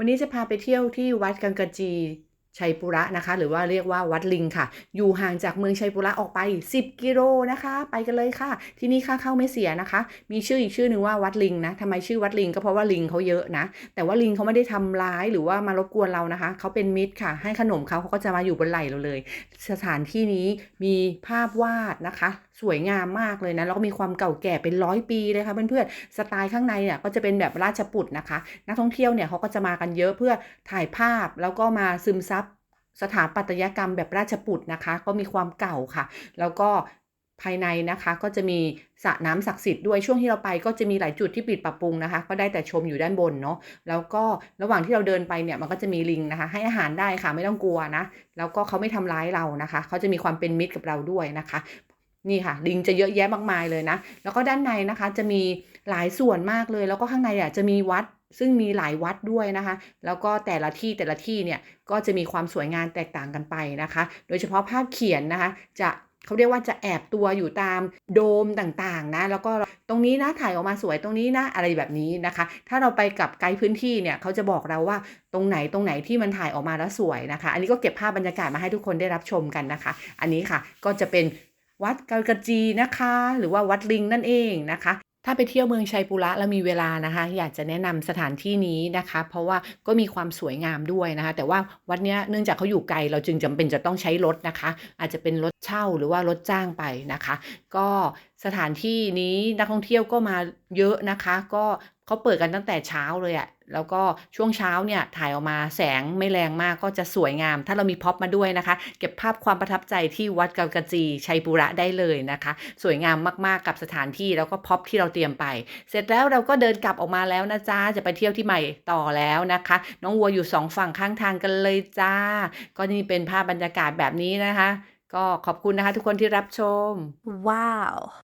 วันนี้จะพาไปเที่ยวที่วัดกังกะจี ชัยปุระนะคะ หรือว่าเรียกว่าวัดลิงค่ะ อยู่ห่างจากเมืองชัยปุระออกไป 10 กิโลนะคะ ไปกันเลยค่ะ ที่นี่ค่าเข้าไม่เสียนะคะ มีชื่ออีกชื่อหนึ่งว่าวัดลิงนะทำไมชื่อวัดลิงก็เพราะว่าลิงเขาเยอะนะ แต่ว่าลิงเขาไม่ได้ทำร้ายหรือว่ามารบกวนเรานะคะ เขาเป็นมิตรค่ะ ให้ขนมเขาเขาก็จะมาอยู่บนไหล่เราเลย สถานที่นี้มีภาพวาดนะคะ สวยงามมากเลยนะ แล้วก็มีความเก่าแก่เป็นร้อยปีเลยค่ะเพื่อนๆ สไตล์ข้างในเนี่ยก็จะเป็นแบบราชปุตนะคะ นักท่องเที่ยวเนี่ยเขาก็จะมากันเยอะเพื่อถ่ายภาพแล้วก็มาซึมซับ สถาปัตยกรรมแบบราชปุตนะคะ ก็มีความเก่าค่ะ แล้วก็ภายในนะคะก็จะมีสระน้ำศักดิ์สิทธิ์ด้วยช่วงที่เราไปก็จะมีหลายจุดที่ปิดปรับปรุงนะคะ ก็ได้แต่ชมอยู่ด้านบนเนาะแล้วก็ระหว่างที่เราเดินไปเนี่ยมันก็จะมีลิงนะคะ ให้อาหารได้ค่ะไม่ต้องกลัวนะ แล้วก็เขาไม่ทำร้ายเรานะคะ เขาจะมีความเป็นมิตรกับเราด้วยนะคะ นี่ค่ะ ลิงจะเยอะแยะมากมายเลยนะ แล้วก็ด้านในนะคะจะมีหลายส่วนมากเลย แล้วก็ข้างในอะจะมีวัด ซึ่งมีหลายวัดด้วยนะคะ แล้วก็แต่ละที่แต่ละที่เนี่ยก็จะมีความสวยงามแตกต่างกันไปนะคะ โดยเฉพาะภาพเขียนนะคะ จะเขาเรียกว่าจะแอบตัวอยู่ตามโดมต่างๆนะ แล้วก็ตรงนี้นะถ่ายออกมาสวยตรงนี้นะอะไรแบบนี้นะคะ ถ้าเราไปกับไกด์พื้นที่เนี่ยเขาจะบอกเราว่าตรงไหนตรงไหนที่มันถ่ายออกมาแล้วสวยนะคะ อันนี้ก็เก็บภาพบรรยากาศมาให้ทุกคนได้รับชมกันนะคะ อันนี้ค่ะก็จะเป็นวัดกากะจีนะคะ หรือว่าวัดลิงนั่นเองนะคะ ถ้าไปเที่ยวเมืองชัยปุระแล้วมีเวลานะคะ อยากจะแนะนำสถานที่นี้นะคะ เพราะว่าก็มีความสวยงามด้วยนะคะ แต่ว่าวัดเนี้ยเนื่องจากเขาอยู่ไกลเราจึงจำเป็นจะต้องใช้รถนะคะ อาจจะเป็นรถเช่าหรือว่ารถจ้างไปนะคะ ก็สถานที่นี้นักท่องเที่ยวก็มาเยอะนะคะ ก็เขาเปิดกันตั้งแต่เช้าเลยอะ แล้วก็ช่วงเช้าเนี่ยถ่ายออกมาแสงไม่แรงมากก็จะสวยงาม ถ้าเรามีพ็อปมาด้วยนะคะ เก็บภาพความประทับใจที่วัดกัลกะจีชัยปุระได้เลยนะคะ สวยงามมากๆกับสถานที่แล้วก็พ็อปที่เราเตรียมไป เสร็จแล้วเราก็เดินกลับออกมาแล้วนะจ๊ะจะไปเที่ยวที่ใหม่ต่อแล้วนะคะ น้องวัวอยู่สองฝั่งข้างทางกันเลยจ้า ก็นี่เป็นภาพบรรยากาศแบบนี้นะคะ ก็ขอบคุณนะคะทุกคนที่รับชม Wow.